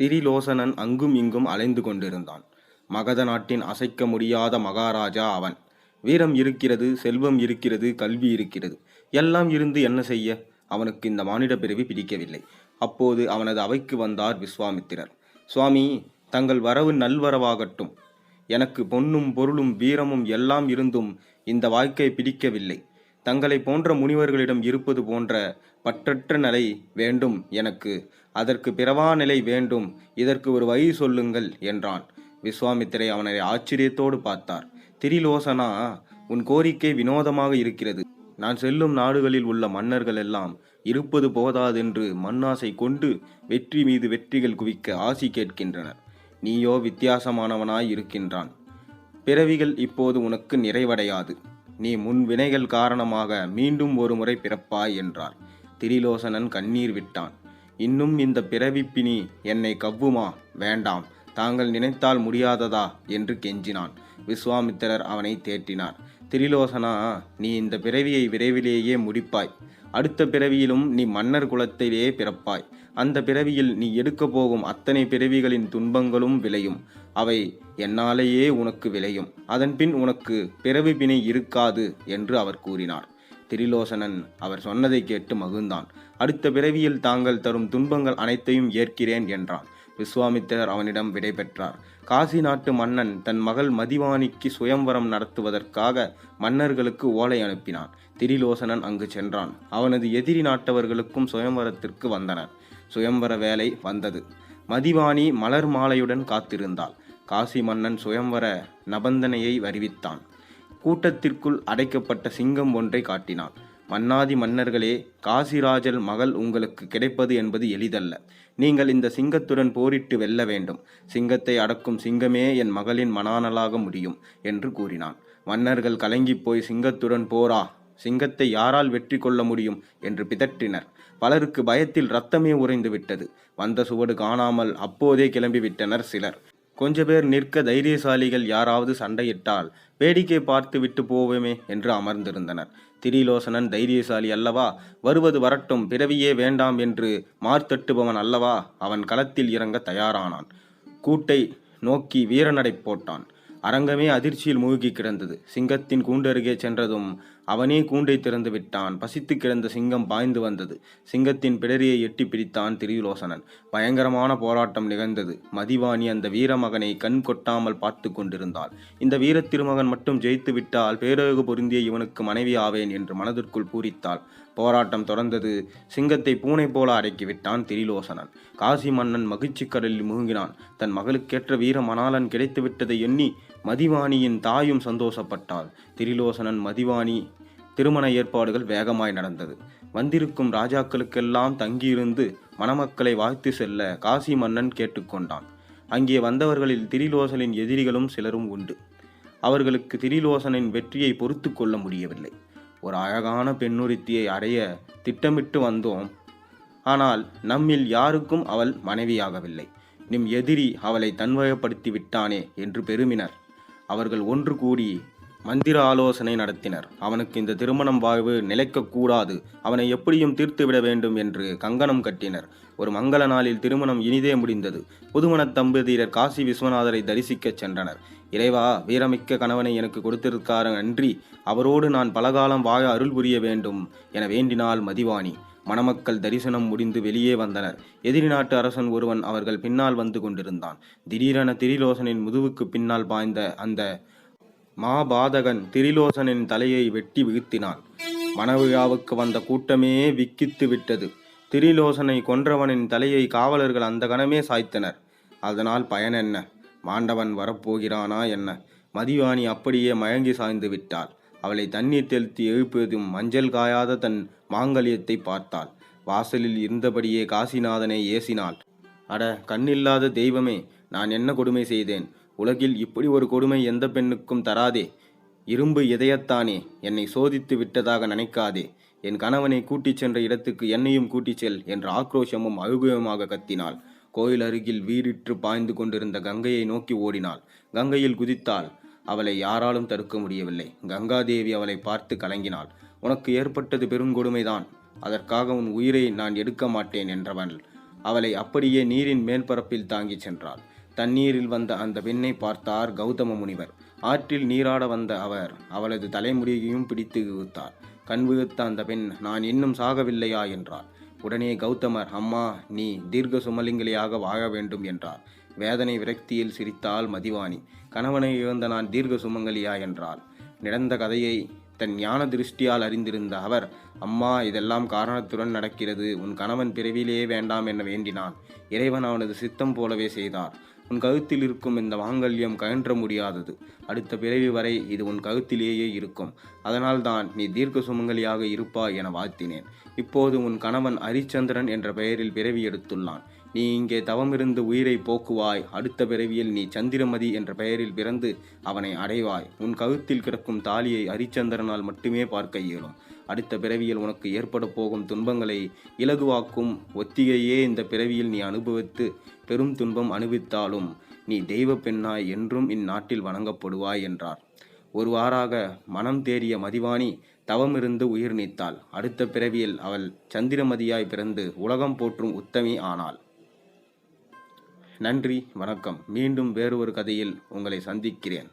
திரிலோசனன் அங்கும் இங்கும் அலைந்து கொண்டிருந்தான். மகத நாட்டின் அசைக்க முடியாத மகாராஜா அவன். வீரம் இருக்கிறது செல்வம் இருக்கிறது கல்வி இருக்கிறது. எல்லாம் இருந்து என்ன செய்ய? அவனுக்கு இந்த மானிட பிறவி பிடிக்கவில்லை. அப்போது அவனது அவைக்கு வந்தார் விஸ்வாமித்திரர். சுவாமி தங்கள் வரவு நல்வரவாகட்டும். எனக்கு பொன்னும் பொருளும் வீரமும் எல்லாம் இருந்தும் இந்த வாழ்க்கை பிடிக்கவில்லை. தங்களை போன்ற முனிவர்களிடம் இருப்பது போன்ற பற்றற்ற நிலை வேண்டும் எனக்கு. அதற்கு பிறவா நிலை வேண்டும். இதற்கு ஒரு வழி சொல்லுங்கள் என்றான். விஸ்வாமித்திரை அவனை ஆச்சரியத்தோடு பார்த்தார். திரிலோசனா உன் கோரிக்கை வினோதமாக இருக்கிறது. நான் செல்லும் நாடுகளில் உள்ள மன்னர்கள் எல்லாம் இருப்பது போதாதென்று மண்ணாசை கொண்டு வெற்றி மீது வெற்றிகள் குவிக்க ஆசி கேட்கின்றனர். நீயோ வித்தியாசமானவனாய் இருக்கின்றான். பிறவிகள் இப்போது உனக்கு நிறைவடையாது. நீ முன் வினைகள் காரணமாக மீண்டும் ஒரு முறை பிறப்பாய் என்றார் திரிலோசனன் கண்ணீர் விட்டான். இன்னும் இந்த பிறவிப்பினி என்னை கவ்வுமா? வேண்டாம். தாங்கள் நினைத்தால் முடியாததா? என்று கெஞ்சினான். விஸ்வாமித்திரர் அவனை தேற்றினார். திரிலோசனா நீ இந்த பிறவியை விரைவிலேயே முடிப்பாய். அடுத்த பிறவியிலும் நீ மன்னர் குலத்திலேயே பிறப்பாய். அந்த பிறவியில் நீ எடுக்கப் போகும் அத்தனை பிறவிகளின் துன்பங்களும் விளையும். அவை என்னாலேயே உனக்கு விளையும். அதன்பின் உனக்கு பிறவி பிணை இருக்காது என்று அவர் கூறினார். திரிலோசனன் அவர் சொன்னதை கேட்டு மகிழ்ந்தான். அடுத்த பிறவியில் தாங்கள் தரும் துன்பங்கள் அனைத்தையும் ஏற்கிறேன் என்றான். விஸ்வாமித்திரர் அவனிடம் விடை பெற்றார். காசி நாட்டு மன்னன் தன் மகள் மதிவாணிக்கு சுயம்வரம் நடத்துவதற்காக மன்னர்களுக்கு ஓலை அனுப்பினான். திரிலோசனன் அங்கு சென்றான். அவனது எதிரி நாட்டவர்களுக்கும் சுயம்வரத்திற்கு வந்தனர். சுயம்வர வேலை வந்தது. மதிவாணி மலர் மாலையுடன் காத்திருந்தாள். காசி மன்னன் சுயம்வர நபந்தனையை அறிவித்தான். கூட்டத்திற்குள் அடைக்கப்பட்ட சிங்கம் ஒன்றை காட்டினான். மன்னாதி மன்னர்களே காசிராஜல் மகள் உங்களுக்கு கிடைப்பது என்பது எளிதல்ல. நீங்கள் இந்த சிங்கத்துடன் போரிட்டு வெல்ல வேண்டும். சிங்கத்தை அடக்கும் சிங்கமே என் மகளின் மணானலாக முடியும் என்று கூறினான். மன்னர்கள் கலங்கி போய் சிங்கத்துடன் போரா? சிங்கத்தை யாரால் வெற்றி கொள்ள முடியும்? என்று பிதற்றினர். பலருக்கு பயத்தில் ரத்தமே உறைந்து விட்டது வந்த சுவடு காணாமல் அப்போதே கிளம்பிவிட்டனர் சிலர். கொஞ்ச பேர் நிற்க தைரியசாலிகள் யாராவது சண்டையிட்டால் வேடிக்கை பார்த்து விட்டு போவோமே என்று அமர்ந்திருந்தனர். திரிலோசனன் தைரியசாலி அல்லவா? வருவது வரட்டும் பிறவியே வேண்டாம் என்று மார்த்தட்டுபவன் அல்லவா? அவன் களத்தில் இறங்க தயாரானான். கூட்டை நோக்கி வீரநடை போட்டான். அரங்கமே அதிர்ச்சியில் மூழ்கி கிடந்தது. சிங்கத்தின் கூண்டருகே சென்றதும் அவனே கூண்டை திறந்து விட்டான். பசித்து கிடந்த சிங்கம் பாய்ந்து வந்தது. சிங்கத்தின் பிடரியை எட்டி பிடித்தான் திரியுலோசனன். பயங்கரமான போராட்டம் நிகழ்ந்தது. மதிவாணி அந்த வீரமகனை கண் கொட்டாமல் பார்த்து கொண்டிருந்தாள். இந்த வீர திருமகன் மட்டும் ஜெயித்து விட்டால் பேரழகு பொருந்திய இவனுக்கு மனைவி ஆவேன் என்று மனதிற்குள் பூரித்தாள். போராட்டம் தொடர்ந்தது. சிங்கத்தை பூனை போல அடக்கிவிட்டான் திரிலோசனன் காசி மன்னன் மகிழ்ச்சி கடலில் மூழ்கினான் தன் மகளுக்கேற்ற வீர மணாளன் கிடைத்துவிட்டதை எண்ணி மதிவாணியின் தாயும் சந்தோஷப்பட்டாள். திரிலோசனன் மதிவாணி திருமண ஏற்பாடுகள் வேகமாய் நடந்தது. வந்திருக்கும் ராஜாக்களுக்கெல்லாம் தங்கியிருந்து மணமக்களை வாழ்த்து செல்ல காசி மன்னன் கேட்டுக்கொண்டான். அங்கே வந்தவர்களில் திரிலோசனின் எதிரிகளும் சிலரும் உண்டு. அவர்களுக்கு திரிலோசனின் வெற்றியை பொறுத்து கொள்ள முடியவில்லை. ஒரு அழகான பெண்ணுரித்தியை அடைய திட்டமிட்டு வந்தோம். ஆனால் நம்மில் யாருக்கும் அவள் மனைவியாகவில்லை. நிம் எதிரி அவளை தன்வயப்படுத்தி விட்டானே என்று பெருமினர். அவர்கள் ஒன்று கூடி மந்திர ஆலோசனை நடத்தினர். அவனுக்கு இந்த திருமணம் வாழ்வு நிலைக்கக்கூடாது அவனை எப்படியும் தீர்த்துவிட வேண்டும் என்று கங்கணம் கட்டினர். ஒரு மங்கள நாளில் திருமணம் இனிதே முடிந்தது. புதுமண தம்பதியர் காசி விஸ்வநாதரை தரிசிக்கச் சென்றனர். இறைவா வீரமிக்க கணவனை எனக்கு கொடுத்திருக்கார நன்றி. அவரோடு நான் பலகாலம் வாழ அருள் புரிய வேண்டும் என வேண்டினாள் மதிவாணி. மணமக்கள் தரிசனம் முடிந்து வெளியே வந்தனர். எதிரி நாட்டு அரசன் ஒருவன் அவர்கள் பின்னால் வந்து கொண்டிருந்தான். திடீரென திரிலோசனின் முதுவுக்கு பின்னால் பாய்ந்த அந்த மாபாதகன் திரிலோசனின் தலையை வெட்டி வீழ்த்தினான் மணவிழாவுக்கு வந்த கூட்டமே விக்கித்து விட்டது. திரிலோசனை கொன்றவனின் தலையை காவலர்கள் அந்த கணமே சாய்த்தனர். அதனால் பயன் என்ன? மாண்டவன் வரப்போகிறானா என்ன? மதிவாணி அப்படியே மயங்கி சாய்ந்து விட்டாள். அவளை தண்ணீர் தெளித்து எழுப்பியதும் மஞ்சள் காயாத தன் மாங்கல்யத்தை பார்த்தாள். வாசலில் இருந்தபடியே காசிநாதனை ஏசினாள். அட கண்ணில்லாத தெய்வமே நான் என்ன கொடுமை செய்தேன்? உலகில் இப்படி ஒரு கொடுமை எந்த பெண்ணுக்கும் தராதே. இரும்பு இதயத்தானே என்னை சோதித்து விட்டதாக நினைக்காதே. என் கணவனை கூட்டிச் சென்ற இடத்துக்கு என்னையும் கூட்டிச் செல் என்ற ஆக்ரோஷமும் அழுகுயமாக கத்தினாள். கோயில் அருகில் வீறிற்று பாய்ந்து கொண்டிருந்த கங்கையை நோக்கி ஓடினாள். கங்கையில் குதித்தாள். அவளை யாராலும் தடுக்க முடியவில்லை. கங்காதேவி அவளை பார்த்து கலங்கினாள். உனக்கு ஏற்பட்டது பெருங்கொடுமைதான் அதற்காக உன் உயிரை நான் எடுக்க மாட்டேன் என்றவள் அவளை அப்படியே நீரின் மேற்பரப்பில் தாங்கிச் சென்றாள். தண்ணீரில் வந்த அந்த பெண்ணை பார்த்தார் கௌதம முனிவர். ஆற்றில் நீராட வந்த அவர் அவளது தலைமுடியையும் பிடித்து இழுத்தார். கண்விழுத்த அந்த பெண் நான் இன்னும் சாகவில்லையா? என்றார். உடனே கௌதமர் அம்மா நீ தீர்க்க சுமலிங்கலையாக வாழ வேண்டும் என்றார். வேதனை விரக்தியில் சிரித்தாள் மதிவாணி. கணவனை இழந்த நான் தீர்க்க சுமங்கலியா என்றாள். நடந்த கதையை தன் ஞான திருஷ்டியால் அறிந்திருந்த அவர் அம்மா இதெல்லாம் காரணத்துடன் நடக்கிறது. உன் கணவன் பிறவிலேயே வேண்டாம் என வேண்டினான். இறைவன் அவனது சித்தம் போலவே செய்தார். உன் கழுத்தில் இருக்கும் இந்த மாங்கல்யம் கயன்ற முடியாதது. அடுத்த பிறவி வரை இது உன் கழுத்திலேயே இருக்கும். அதனால்தான் நீ தீர்க்க சுமங்கலியாக இருப்பாய் என வாழ்த்தினேன். இப்போது உன் கணவன் ஹரிச்சந்திரன் என்ற பெயரில் பிறவி எடுத்துள்ளான். நீ இங்கே தவமிருந்து உயிரை போக்குவாய். அடுத்த பிறவியில் நீ சந்திரமதி என்ற பெயரில் பிறந்து அவனை அடைவாய். உன் கழுத்தில் கிடக்கும் தாலியை ஹரிச்சந்திரனால் மட்டுமே பார்க்க இயலும். அடுத்த பிறவியில் உனக்கு ஏற்பட போகும் துன்பங்களை இலகுவாக்கும் ஒத்திகையே இந்த பிறவியில் நீ அனுபவித்து பெரும் துன்பம் அனுபவித்தாலும் நீ தெய்வ பெண்ணாய் என்றும் இந்நாட்டில் வணங்கப்படுவாய் என்றார். ஒருவாறாக மனம் தேறிய மதிவாணி தவமிருந்து உயிர் நீத்தாள். அடுத்த பிறவியில் அவள் சந்திரமதியாய் பிறந்து உலகம் போற்றும் உத்தமி ஆனாள். நன்றி வணக்கம். மீண்டும் வேறு ஒரு கதையில் உங்களை சந்திக்கிறேன்.